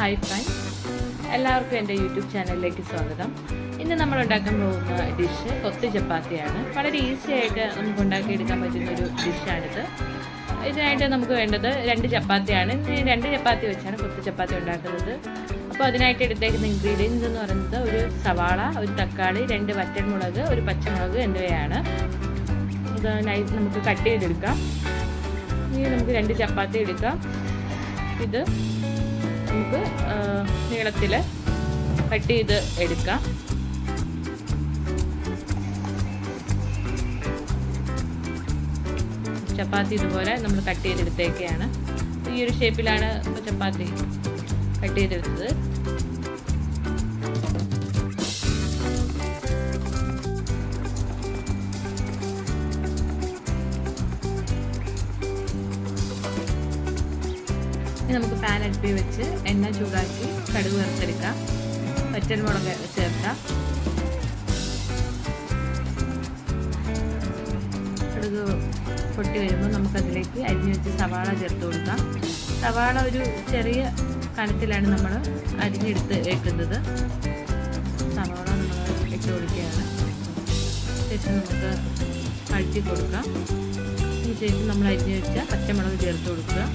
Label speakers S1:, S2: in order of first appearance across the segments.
S1: Hi friends എല്ലാവർക്കും എന്റെ YouTube ചാനലിലേക്ക് സ്വാഗതം. ഇന്ന് നമ്മൾ ഉണ്ടാക്കാൻ പോകുന്ന ഡിഷ് കൊത്തു ചപ്പാത്തിയാണ്. വളരെ ഈസി ആയിട്ട് നമുക്ക് ഉണ്ടാക്കിയെടുക്കാൻ പറ്റുന്ന ഒരു ഡിഷാണിത് ഇതിനായിട്ട് നമുക്ക് വേണ്ടത് രണ്ട് ചപ്പാത്തിയാണ്. രണ്ട് ചപ്പാത്തി വെച്ചാണ് കൊത്തു ചപ്പാത്തി ഉണ്ടാക്കുന്നത്. അപ്പോൾ അതിനായിട്ട് എടുത്തേക്കുന്ന ഇൻഗ്രീഡിയൻസ് എന്ന് പറയുന്നത് ഒരു സവാള ഒരു തക്കാളി രണ്ട് വറ്റൽമുളക് ഒരു പച്ചമുളക് എന്നിവയാണ്. ഇത് നൈസ് നമുക്ക് കട്ട് ചെയ്തെടുക്കാം. ഇനി നമുക്ക് രണ്ട് ചപ്പാത്തി എടുക്കാം. ഇത് നമുക്ക് നീളത്തിൽ കട്ട് ചെയ്ത് എടുക്കാം. ചപ്പാത്തി ഇതുപോലെ നമ്മൾ കട്ട് ചെയ്തെടുത്തേക്കാണ്. ഈ ഒരു ഷേപ്പിലാണ് ചപ്പാത്തി കട്ട് ചെയ്തെടുത്തത്. ഇനി നമുക്ക് പാൻ അടുപ്പിൽ വെച്ച് എണ്ണ ചൂടാക്കി കടുക് വറുത്തെടുക്കാം. വറ്റൽമുളക് ചേർക്കാം. കടുക് പൊട്ടി വരുമ്പോൾ നമുക്കതിലേക്ക് അരിഞ്ഞു വെച്ച് സവാള ചേർത്ത് കൊടുക്കാം. സവാള ഒരു ചെറിയ കനത്തിലാണ് നമ്മൾ അരിഞ്ഞെടുത്ത് വെക്കുന്നത്. സവാള നമ്മൾ ഇട്ട് കൊടുക്കുകയാണ്. ശേഷം നമുക്ക് അഴിച്ചു കൊടുക്കാം. ശേഷം നമ്മൾ അരിഞ്ഞു വെച്ച പച്ചമുളക് ചേർത്ത് കൊടുക്കുക.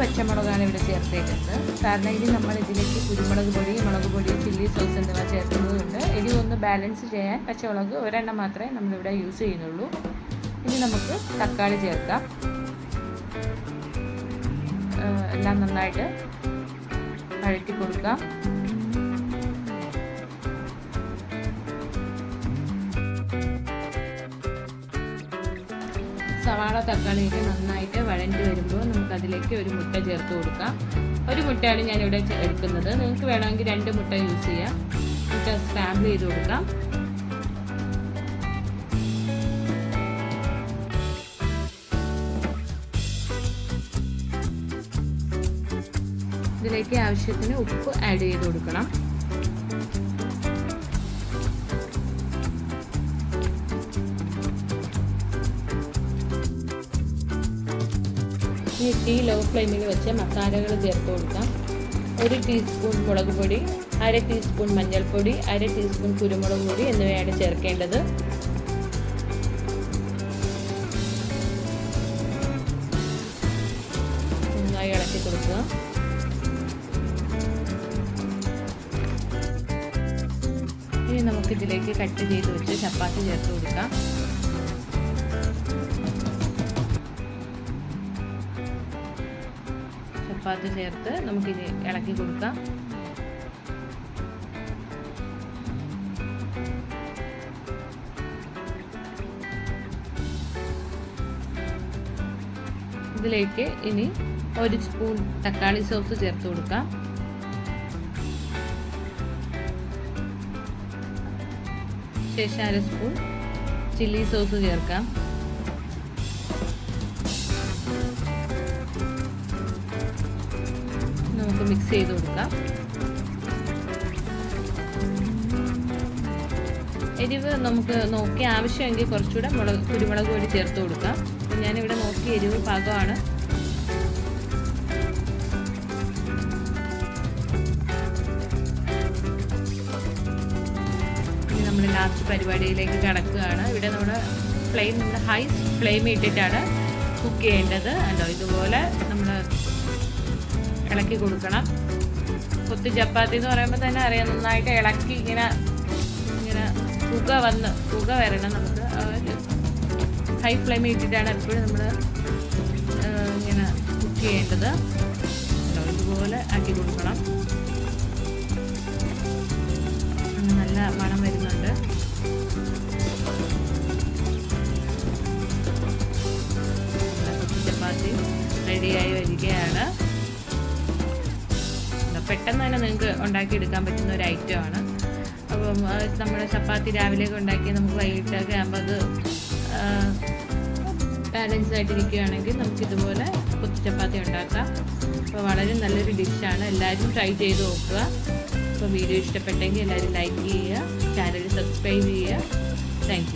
S1: പച്ചമുളകാണ് ഇവിടെ ചേർത്തേക്കുന്നത്. കാരണം ഇനി നമ്മൾ ഇതിലേക്ക് കുരുമുളക് പൊടി മുളക് പൊടി ചില്ലി സോസ് എന്നിവ ചേർക്കുന്നതുകൊണ്ട് എരിവ് ഒന്ന് ബാലൻസ് ചെയ്യാൻ പച്ചമുളക് ഒരെണ്ണം മാത്രമേ നമ്മളിവിടെ യൂസ് ചെയ്യുന്നുള്ളൂ. ഇനി നമുക്ക് തക്കാളി ചേർക്കാം. എല്ലാം നന്നായിട്ട് വഴറ്റി കൊടുക്കാം. സവാള തക്കാളിയൊക്കെ നന്നായിട്ട് വഴണ്ടി വരുമ്പോൾ നമുക്ക് അതിലേക്ക് ഒരു മുട്ട ചേർത്ത് കൊടുക്കാം. ഒരു മുട്ടയാണ് ഞാനിവിടെ എടുക്കുന്നത്. നിങ്ങൾക്ക് വേണമെങ്കിൽ രണ്ട് മുട്ട യൂസ് ചെയ്യാം. മുട്ട സ്ക്രാമ്പിൾ ചെയ്ത് കൊടുക്കാം. ഇതിലേക്ക് ആവശ്യത്തിന് ഉപ്പ് ആഡ് ചെയ്ത് കൊടുക്കണം. ഇനി തീ ലോ ഫ്ലെയിമിൽ വെച്ച് മസാലകൾ ചേർത്ത് കൊടുക്കാം. ഒരു ടീസ്പൂൺ മുളക് പൊടി അര ടീസ്പൂൺ മഞ്ഞൾപ്പൊടി അര ടീസ്പൂൺ കുരുമുളക് പൊടി എന്നിവയാണ് ചേർക്കേണ്ടത്. നന്നായി ഇളക്കി കൊടുക്കുക. ഇനി നമുക്ക് ഇതിലേക്ക് കട്ട് ചെയ്ത് വെച്ച് ചപ്പാത്തി ചേർത്ത് കൊടുക്കാം. ചപ്പാത്തി ചേർത്ത് നമുക്കിത് ഇളക്കി കൊടുക്കാം. ഇതിലേക്ക് ഇനി ഒരു സ്പൂൺ തക്കാളി സോസ് ചേർത്ത് കൊടുക്കാം. ശേഷം അര സ്പൂൺ ചില്ലി സോസ് ചേർക്കാം. നമുക്ക് മിക്സ് ചെയ്ത് കൊടുക്കാം. എരിവ് നമുക്ക് നോക്കി ആവശ്യമെങ്കിൽ കുറച്ചുകൂടെ മുളക് കുരുമുളക് പൊടി ചേർത്ത് കൊടുക്കാം. ഞാനിവിടെ നോക്കി എരിവ് പാകമാണ്. ഇനി നമ്മൾ ലാസ്റ്റ് പരിപാടിയിലേക്ക് കടക്കുകയാണ്. ഇവിടെ നമ്മൾ ഫ്ലെയിം ഹൈ ഫ്ലെയിം ഇട്ടിട്ടാണ് കുക്ക് ചെയ്യേണ്ടത്. അല്ലോ ഇതുപോലെ നമ്മൾ ഇളക്കി കൊടുക്കണം. കൊത്തി ചപ്പാത്തി എന്ന് പറയുമ്പോൾ തന്നെ അറിയാം നന്നായിട്ട് ഇളക്കി ഇങ്ങനെ ഇങ്ങനെ പുക വന്ന് പുക വരണം നമുക്ക്. ഹൈ ഫ്ലെയിമിൽ ഇട്ടിട്ടാണ് എപ്പോഴും നമ്മൾ ഇങ്ങനെ കുക്ക് ചെയ്യേണ്ടത്. ഇതുപോലെ ആക്കി കൊടുക്കണം. നല്ല മണം വരുന്നുണ്ട്. ചപ്പാത്തി റെഡിയായി വരികയാണ്. പെട്ടെന്ന് തന്നെ നിങ്ങൾക്ക് ഉണ്ടാക്കിയെടുക്കാൻ പറ്റുന്ന ഒരു ഐറ്റമാണ്. അപ്പം നമ്മൾ ചപ്പാത്തി രാവിലെയൊക്കെ ഉണ്ടാക്കി നമുക്ക് വൈകിട്ടൊക്കെ ആകുമ്പോൾ അത് ബാലൻസ് ആയിട്ടിരിക്കുകയാണെങ്കിൽ നമുക്ക് ഇതുപോലെ ചപ്പാത്തി ഉണ്ടാക്കാം. അപ്പോൾ വളരെ നല്ലൊരു ഡിഷാണ്. എല്ലാവരും ട്രൈ ചെയ്ത് നോക്കുക. അപ്പോൾ വീഡിയോ ഇഷ്ടപ്പെട്ടെങ്കിൽ എല്ലാവരും ലൈക്ക് ചെയ്യുക ചാനൽ സബ്സ്ക്രൈബ് ചെയ്യുക. താങ്ക്